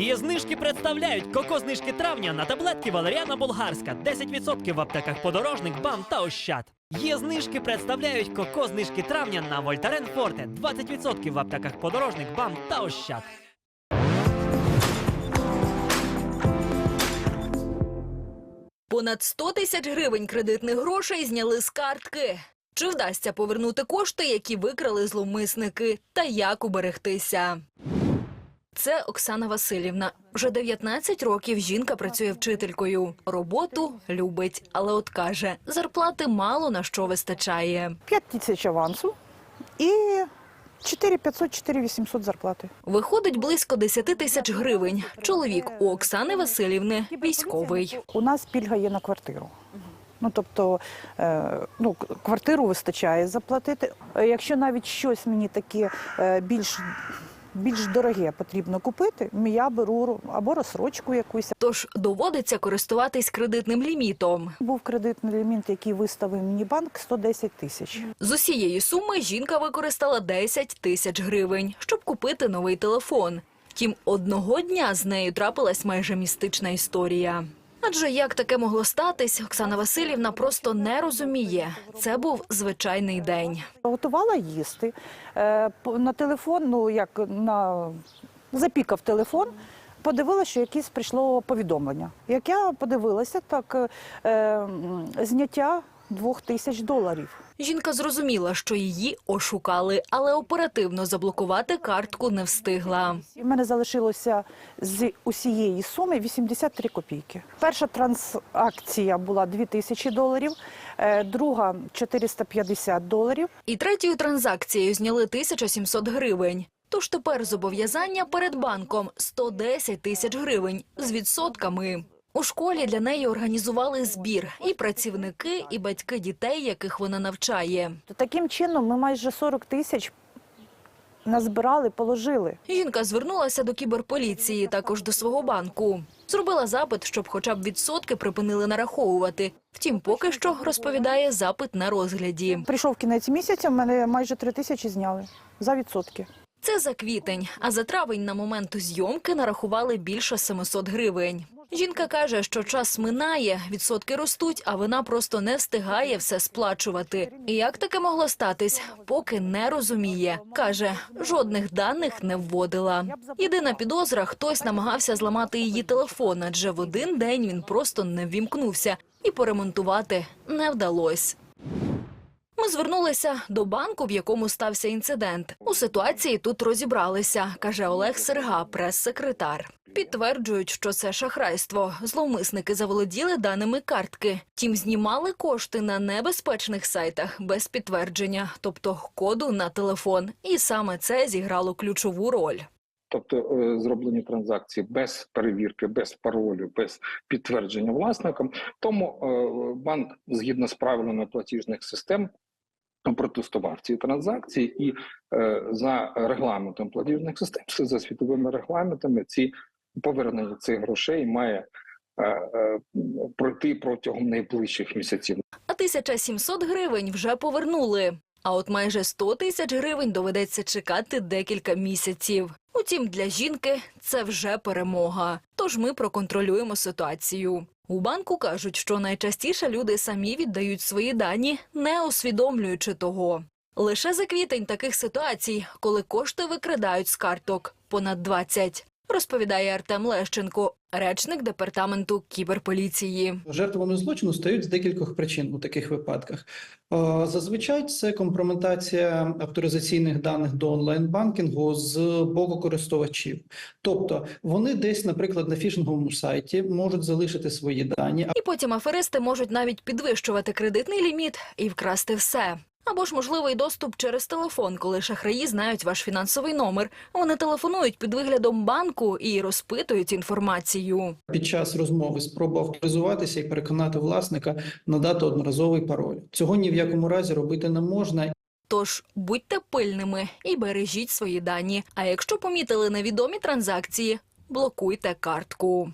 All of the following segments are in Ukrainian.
Її знижки представляють коко-знижки травня на таблетки Валеріана Болгарська, 10% в аптеках подорожник, бам та ощад. Є знижки представляють коко-знижки травня на Вольтарен Форте, 20% в аптеках подорожник, бам та ощад. Понад 100 тисяч гривень кредитних грошей зняли з картки. Чи вдасться повернути кошти, які викрали зловмисники, та як уберегтися? Це Оксана Васильівна. Вже 19 років жінка працює вчителькою. Роботу любить, але от каже, зарплати мало на що вистачає. 5 тисяч авансу і 4500 4800 зарплати. Виходить близько 10 тисяч гривень. Чоловік у Оксани Васильівни військовий. У нас пільга є на квартиру. Ну, тобто, е, ну, квартиру вистачає заплатити. Е, Якщо навіть щось мені таке е, більш, більш дороге потрібно купити, я беру або розсрочку якусь. Тож доводиться користуватись кредитним лімітом. Був кредитний ліміт, який виставив мені банк 110 тисяч. З усієї суми жінка використала 10 тисяч гривень, щоб купити новий телефон. Втім, одного дня з нею трапилась майже містична історія. Адже як таке могло статись, Оксана Васильівна просто не розуміє. Це був звичайний день. Готувала їсти. Е, На телефон, ну як на запікав телефон, подивилася, що якесь прийшло повідомлення. Як я подивилася, так е, зняття двох тисяч доларів. Жінка зрозуміла, що її ошукали, але оперативно заблокувати картку не встигла. В мене залишилося з усієї суми 83 копійки. Перша трансакція була 2 тисячі доларів, е, друга 450 доларів. І третьою транзакцією зняли 1700 гривень. Тож тепер зобов'язання перед банком 110 тисяч гривень з відсотками. У школі для неї організували збір і працівники, і батьки дітей, яких вона навчає. Таким чином ми майже 40 тисяч назбирали, положили. Жінка звернулася до кіберполіції, також до свого банку. Зробила запит, щоб хоча б відсотки припинили нараховувати. Втім, поки що розповідає запит на розгляді. Прийшов кінець місяця, в мене майже 3 тисячі зняли за відсотки. Це за квітень, а за травень на момент зйомки нарахували більше 700 гривень. Жінка каже, що час минає, відсотки ростуть, а вона просто не встигає все сплачувати. І як таке могло статись, поки не розуміє. Каже, жодних даних не вводила. Єдина підозра, хтось намагався зламати її телефон, адже в один день він просто не ввімкнувся і поремонтувати не вдалось. Ми звернулися до банку, в якому стався інцидент. У ситуації тут розібралися, каже Олег Серга, прес-секретар. Підтверджують, що це шахрайство. Зловмисники заволоділи даними картки. Тім знімали кошти на небезпечних сайтах без підтвердження, тобто коду на телефон. І саме це зіграло ключову роль. Тобто е, зроблені транзакції без перевірки, без паролю, без підтвердження власникам. Тому е, банк, згідно з правилами платіжних систем, протестував ці транзакції, і е, за регламентом платіжних систем, за світовими регламентами, ці повернення цих грошей має е, е, пройти протягом найближчих місяців. А 1700 гривень вже повернули. А от майже 100 тисяч гривень доведеться чекати декілька місяців. Утім, для жінки це вже перемога. Тож ми проконтролюємо ситуацію. У банку кажуть, що найчастіше люди самі віддають свої дані, не усвідомлюючи того. Лише за квітень таких ситуацій, коли кошти викрадають з карток, понад 20, розповідає Артем Лещенко, речник департаменту кіберполіції. Жертвами злочину стають з декількох причин у таких випадках. Е, Зазвичай це компрометація авторизаційних даних до онлайн-банкінгу з боку користувачів. Тобто вони десь, наприклад, на фішинговому сайті можуть залишити свої дані, І потім аферисти можуть навіть підвищувати кредитний ліміт і вкрасти все. Або ж можливий доступ через телефон, коли шахраї знають ваш фінансовий номер. Вони телефонують під виглядом банку і розпитують інформацію. під час розмови спроба авторизуватися і переконати власника надати одноразовий пароль. Цього ні в якому разі робити не можна. Тож будьте пильними і бережіть свої дані. А якщо помітили невідомі транзакції, блокуйте картку.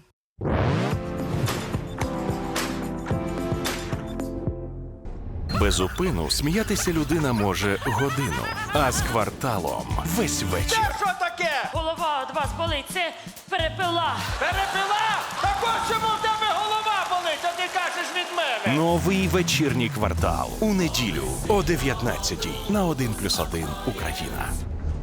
Без упину сміятися людина може годину, а з кварталом весь вечір. Що таке? Голова від вас болить, це перепила. Перепила? Так от чому в тебе голова болить, а ти кажеш від мене. Новий вечірній квартал у неділю о 19 на 1+,1 Україна.